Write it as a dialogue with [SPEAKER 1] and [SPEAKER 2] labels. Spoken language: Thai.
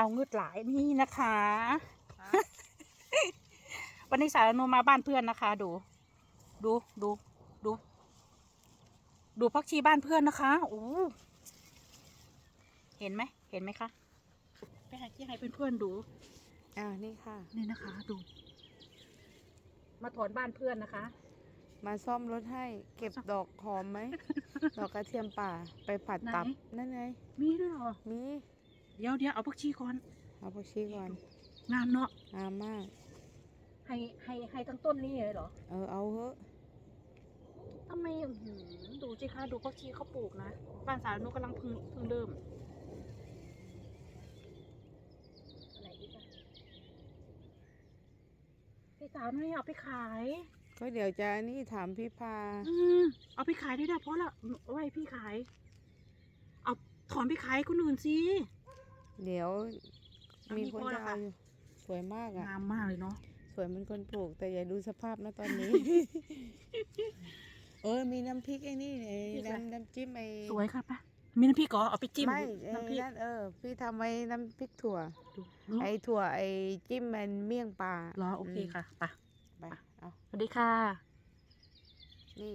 [SPEAKER 1] เอาเงืดหลายนี่นะคะ วันนี้สารโนมาบ้านเพื่อนนะคะ ดู ดูดูดู ดูพักชีบ้านเพื่อนนะคะโอ้เห็นไหมเห็นไหมคะไปหาที่ให้เพื่อนๆดู
[SPEAKER 2] อ้าวนี่ค่ะ
[SPEAKER 1] นี่นะคะดู มาถอนบ้านเพื่อนนะคะ
[SPEAKER 2] มาซ่อมรถให้ เก็บดอกหอมไหม ดอกกระเทียมป่าไปผัดตับ
[SPEAKER 1] ไหน
[SPEAKER 2] นั่นไง
[SPEAKER 1] มีด้วยเหรอ
[SPEAKER 2] มี
[SPEAKER 1] เดี๋ยวเดี๋ยวเอาพักชีก่อน
[SPEAKER 2] เอาผักชีก่อน
[SPEAKER 1] งามเนาะ
[SPEAKER 2] งามมาก
[SPEAKER 1] ให้ให้ให้ทั้งต้นนี่เลยเหรอ
[SPEAKER 2] เออเอาเถอะ
[SPEAKER 1] ทำไมอื้อหือดูสิคะดูพักชีเขาปลูกนะบ้านสารนุกำลังเพึ่งเพึ่งเริ่มอะไรอีกอะพี่สาวไม่เอาไปขาย
[SPEAKER 2] ก็เดี๋ยวจะนี่ถามพี่พา
[SPEAKER 1] อืมเอาไปขายได้ได้เพราะละเอาไว้พี่ขาย เอาถอนไปขายคนอื่นสิ
[SPEAKER 2] เดี๋ยว
[SPEAKER 1] เอา
[SPEAKER 2] มี
[SPEAKER 1] มี
[SPEAKER 2] คน
[SPEAKER 1] พอแล้
[SPEAKER 2] จะ
[SPEAKER 1] ว
[SPEAKER 2] เอา
[SPEAKER 1] ค่ะ
[SPEAKER 2] อยู่สวยมากอะ
[SPEAKER 1] งามมากเลยเนาะ
[SPEAKER 2] สวยเหมันคนปลูก แต่อย่าดูสภาพนะตอนนี้ เออมีน้ำพริกไอ้นี่ไอ้น้ำน้ำจิ้มไอ้
[SPEAKER 1] สวยค่ะปะมีน้ำพริกเหรอเอาไปจิ้ม
[SPEAKER 2] ไม่
[SPEAKER 1] ดู
[SPEAKER 2] ไอ้
[SPEAKER 1] น้ำพริก
[SPEAKER 2] นั่นเออ พี่ทำไว้น้ำพริกถั่ว
[SPEAKER 1] ดู
[SPEAKER 2] ไอ้ถั่วไอ้จิ้มมันเมี่ยงปลา
[SPEAKER 1] เหรอโอเค
[SPEAKER 2] ม
[SPEAKER 1] ค่ะไป
[SPEAKER 2] ไปเอา
[SPEAKER 1] สวัสดีค่ะ
[SPEAKER 2] นี่